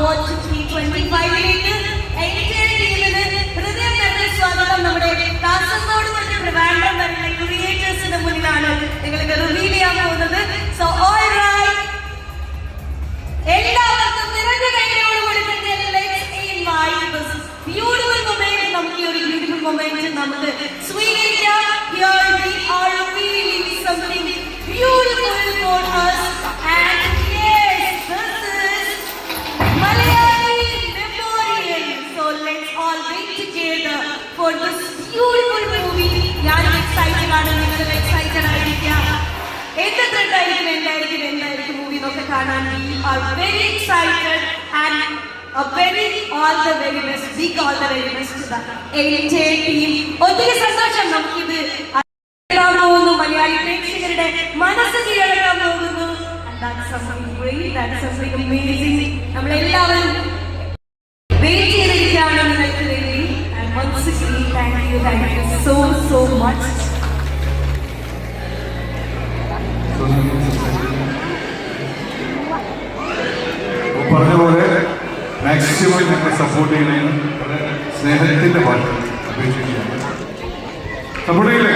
Award twenty ഫൈവിലേക്ക് ഹൃദയം സ്വാഗതം നമ്മുടെ കാസർഗോഡ് തൊട്ട് ട്രിവാൻഡ്രം വരെയുള്ള ക്രിയേറ്റേഴ്സിന്റെ മുന്നിലാണ് നിങ്ങൾക്ക് റിവീൽ ചെയ്യാൻ സോ ഓൾ റൈറ്റ് എല്ലാവർക്കും നിറഞ്ഞ കൈകളോടുകൂടി തന്നെ beautiful moment നമുക്ക് ഒരു ബ്യൂട്ടിഫുൾ മൊമെന്റ് നമുക്ക് സ്വീകരിക്കാം together for this beautiful movie. ഞാനും എക്സൈറ്റഡ് ആണ്. നിങ്ങൾ എക്സൈറ്റഡ് ആയിരിക്കാം. എന്ത് ത്രെഡായിരിക്കും എന്തായിരിക്കും? എന്തായിരിക്കും മൂവി എന്നൊക്കെ കാണാൻ we are very excited and a very all the very best. Big all the very best to the എന്റെ ടീം ഒത്തിരി സന്തോഷം നമുക്കിത് പോകുന്നു മലയാളി പ്രേക്ഷകരുടെ മനസ്സ് കീഴടക്കാൻ പോകുന്നു. That's something great, that's something amazing. നമ്മളെല്ലാവരും you, thank you so, so much. പറഞ്ഞ പോലെ മാക്സിമം ഞങ്ങൾ സപ്പോർട്ട് ചെയ്യണമെന്ന് സ്നേഹത്തിന്റെ പാട്ട് അപേക്ഷിക്കുകയാണ് സപ്പോർട്ട് ചെയ്യില്ലേ